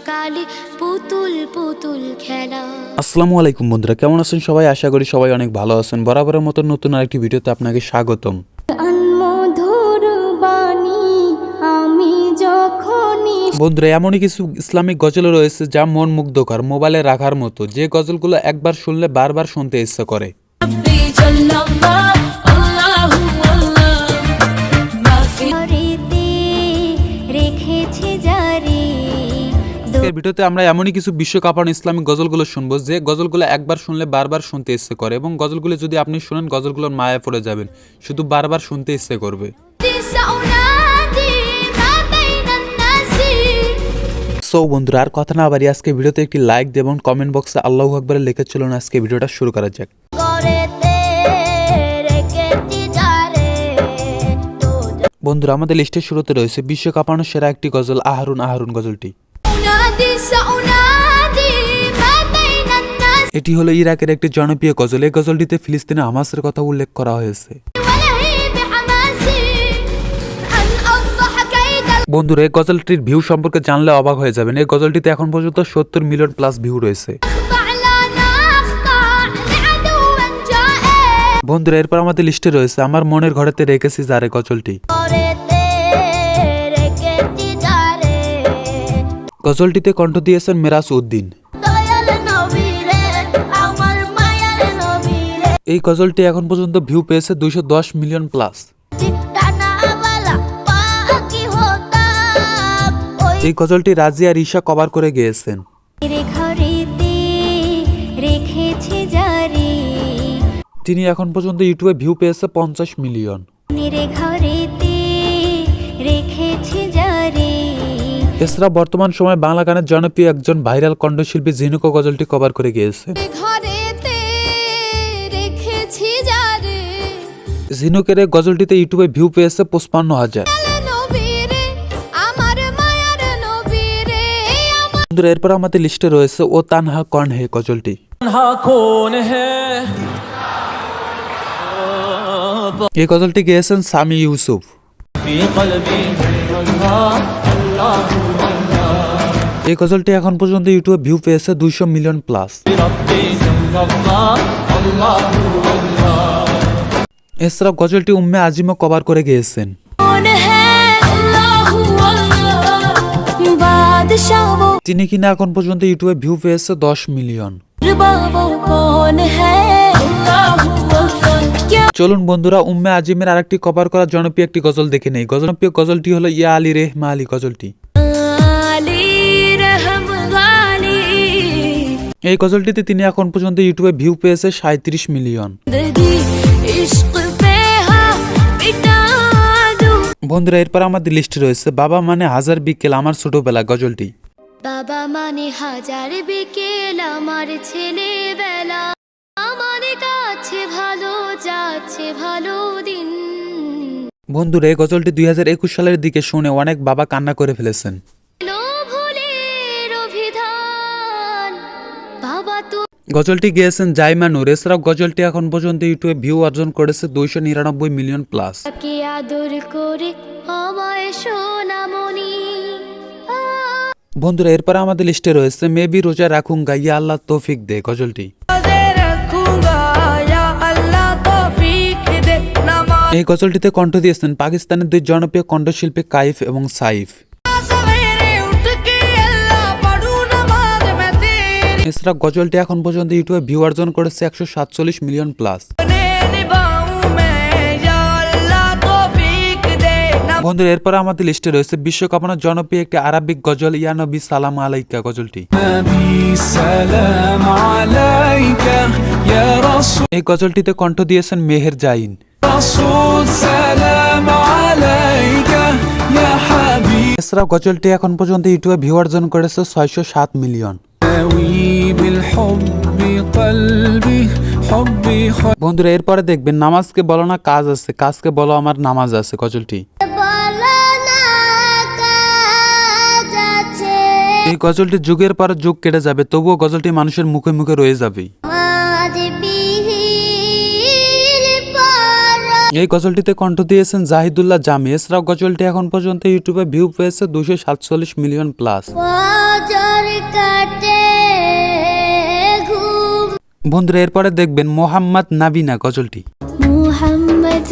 সকালে পুতুল পুতুল খেলা। আসসালামু আলাইকুম বন্ধুরা কেমন আছেন সবাই? আশা করি সবাই অনেক ভালো আছেন। বরাবরের মতো নতুন আরেকটি ভিডিওতে আপনাকে স্বাগতম। মধুর বাণী আমি যখনই বন্ধুরা এমনই কিছু ইসলামিক গজল রয়েছে যা মন মুগ্ধকর মোবাইলে রাখার মতো। যে গজলগুলো একবার শুনলে বারবার শুনতে ইচ্ছা করে। আজকের ভিডিওতে আমরা এমনই কিছু বিশ্বকাপান ইসলামিক গজলগুলো শুনব যে গজলগুলো একবার শুনলে বারবার শুনতে ইচ্ছে করে এবং গজলগুলো যদি আপনি শুনেন, গজলগুলোর মায়া পড়ে যাবেন। শুধু বারবার শুনতে ইচ্ছে করবে। সো বন্ধুরা, আর কথা না বাড়ি আজকে ভিডিওতে একটি লাইক দেব এবং কমেন্ট বক্সে আল্লাহ আকবরের লেখা ছিল না আজকে ভিডিওটা শুরু করা যাক। বন্ধুরা, আমাদের লিস্টের শুরুতে রয়েছে বিশ্বকাপানো সেরা একটি গজল, আহরুন আহরুন গজলটি। এটি হলো ইরাকের একটি জনপ্রিয় গজল। এই গজলটিতে ফিলিস্তিনে আমাসের কথা উল্লেখ করা হয়েছে। বন্ধুরা এই গজলটির ভিউ সম্পর্কে জানলে অবাক হয়ে যাবেন। এই গজলটিতে এখন পর্যন্ত সত্তর মিলিয়ন প্লাস ভিউ রয়েছে। বন্ধুরা এরপর আমাদের লিস্টে রয়েছে আমার মনের ঘরেতে রেখেছি যারে গজলটি। গজলটিতে কণ্ঠ দিয়েছেন মেরাজ উদ্দিন। এই গজলটি এখন পর্যন্ত ভিউ পেয়েছে দুইশো দশ মিলিয়ন প্লাস এই গজলটি রাজিয়া রিশা কভার করে গিয়েছেন। তিনি এখন পর্যন্ত ইউটিউবে ভিউ পেয়েছে পঞ্চাশ মিলিয়ন এছাড়া বর্তমান সময়ে বাংলা গানের জনপ্রিয় একজন ভাইরাল কণ্ঠশিল্পী ঝিনুক গজলটি কভার করে গিয়েছে। ঝিনুকের এই গজলটিতে ইউটিউবে ভিউ পেয়েছে পঁচপান্ন হাজার। এরপর আমাদের লিস্টে রয়েছে ও তানহা কন হে গজলটি। এই গজলটি গিয়েছেন সামি ইউসুফ। এই গজলটি এখন পর্যন্ত ইউটিউবে ভিউ পেয়েছে দুইশো মিলিয়ন প্লাস এছাড়াও গজলটি উম্মে আজিমও কভার করে গিয়েছেন। তিনি কিনা এখন পর্যন্ত ইউটিউবে ভিউ পেয়েছে দশ মিলিয়ন চলুন বন্ধুরা উম্মে আজিমের আরেকটি কভার করা জনপ্রিয় একটি গজল দেখে নেই। জনপ্রিয় গজলটি হলো ইয়া আলী রেহমা আলী গজলটি। এই গজলটিতে তিনি এখন পর্যন্ত ইউটিউবে ভিউ পেয়েছে সাঁত্রিশ মিলিয়ন। বন্ধুরা এরপর আমাদের লিস্টে রয়েছে। বাবা মানে হাজার বিকেল আমার ছোটবেলা গজলটি। বাবা মানে হাজার বিকেল আমার ছেলেবেলা। আমার কাছে ভালো যাচ্ছে ভালো দিন। বন্ধুরা এই গজলটি দুই হাজার একুশ সালের দিকে শুনে অনেক বাবা কান্না করে ফেলেছেন। গজলটি গেয়েছেন জাইমা নূর। এছাড়াও গজলটি এখন পর্যন্ত ইউটিউবে ভিউ অর্জন করেছে দুইশো নিরানব্বই মিলিয়ন প্লাস আদর করে আমায় সোনামণি বন্ধুরা এরপর আমাদের লিস্টে রয়েছে মেবি রোজা রাখুন গাইয়া আল্লাহ তৌফিক দে গজলটি। এই গজলটিতে কণ্ঠ দিয়েছেন পাকিস্তানের দুই জনপ্রিয় কণ্ঠশিল্পী কাইফ এবং সাইফ। মিশ্রা গজলটি এখন পর্যন্ত ইউটিউবে ভিউ অর্জন করেছে একশো সাতচল্লিশ মিলিয়ন প্লাস বন্ধুরা, এরপরে আমাদের লিস্টে রয়েছে বিশ্বকাপনার জনপ্রিয় একটি আরবিক গজল, ইয়ানবি সালাম আলাইকা গজলটি। এই গজলটিতে কণ্ঠ দিয়েছেন মেহের জাইন। এছাড়াও গজলটি এখন পর্যন্ত ইউটিউবে ভিউ অর্জন করেছে ছয়শো সাত মিলিয়ন বন্ধুরা এরপরে দেখবেন নামাজকে বলো না কাজ আছে। কাজকে বলো আমার নামাজ আছে। গজলটি এই গজলটি যুগের পর যুগ কেটে যাবে তবুও গজলটি মানুষের মুখে মুখে রয়ে যাবে। এই গজলটিতে কণ্ঠ দিয়েছেন জাহিদুল্লাহ জামি। এছাড়াও গজলটি এখন পর্যন্ত ইউটিউবে ভিউ পেয়েছে দুশো সাতচল্লিশ মিলিয়ন প্লাস কাটে ঘুম। বন্ধুরা এরপরে দেখবেন মোহাম্মদ নাবিনা গজলটি। মুহাম্মদ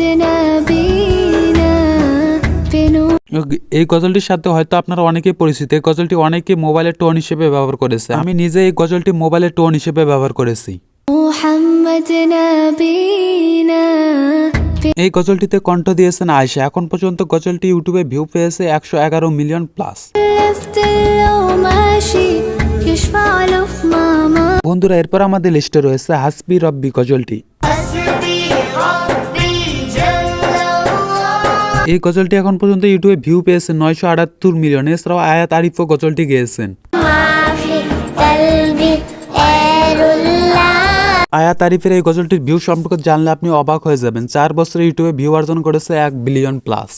এই গজলটির সাথে হয়তো আপনারা অনেকেই পরিচিত। এই গজলটি অনেকে মোবাইলের টোন হিসেবে ব্যবহার করেছে। আমি নিজে এই গজলটি মোবাইলের টোন হিসেবে ব্যবহার করেছি। মুহাম্মদ নবীনা এই গজলটিতে কণ্ঠ দিয়েছেন আয়সা এখন পর্যন্ত গজলটি ইউটিউবে ভিউ পেয়েছে একশো এগারো মিলিয়ন প্লাস বন্ধুরা এরপর আমাদের লিস্টে রয়েছে হাসবি রব্বি গজলটি। এই গজলটি এখন পর্যন্ত ইউটিউবে ভিউ পেয়েছে নয়শো আটাত্তর মিলিয়ন এছাড়াও আয়াত আরিফও গজলটি গেয়েছেন। আয়া তারিফের এই গজলটির ভিউ সম্পর্কে জানলে আপনি অবাক হয়ে যাবেন। চার বছরে ইউটিউবে ভিউ অর্জন করেছে এক বিলিয়ন প্লাস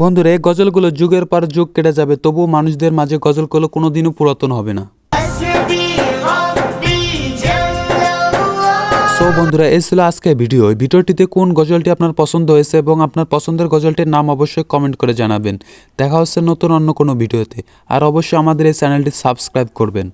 বন্ধুরা, এই গজলগুলো যুগের পর যুগ কেটে যাবে, তবুও মানুষদের মাঝে গজলগুলো কোনোদিনও পুরাতন হবে না। সো বন্ধুরা, এই ছিল আজকে ভিডিও। ভিডিওটিতে কোন গজলটি আপনার পছন্দ হয়েছে এবং আপনার পছন্দের গজলটির নাম অবশ্যই কমেন্ট করে জানাবেন। দেখা হচ্ছে নতুন অন্য কোনো ভিডিওতে। আর অবশ্যই আমাদের এই চ্যানেলটি সাবস্ক্রাইব করবেন।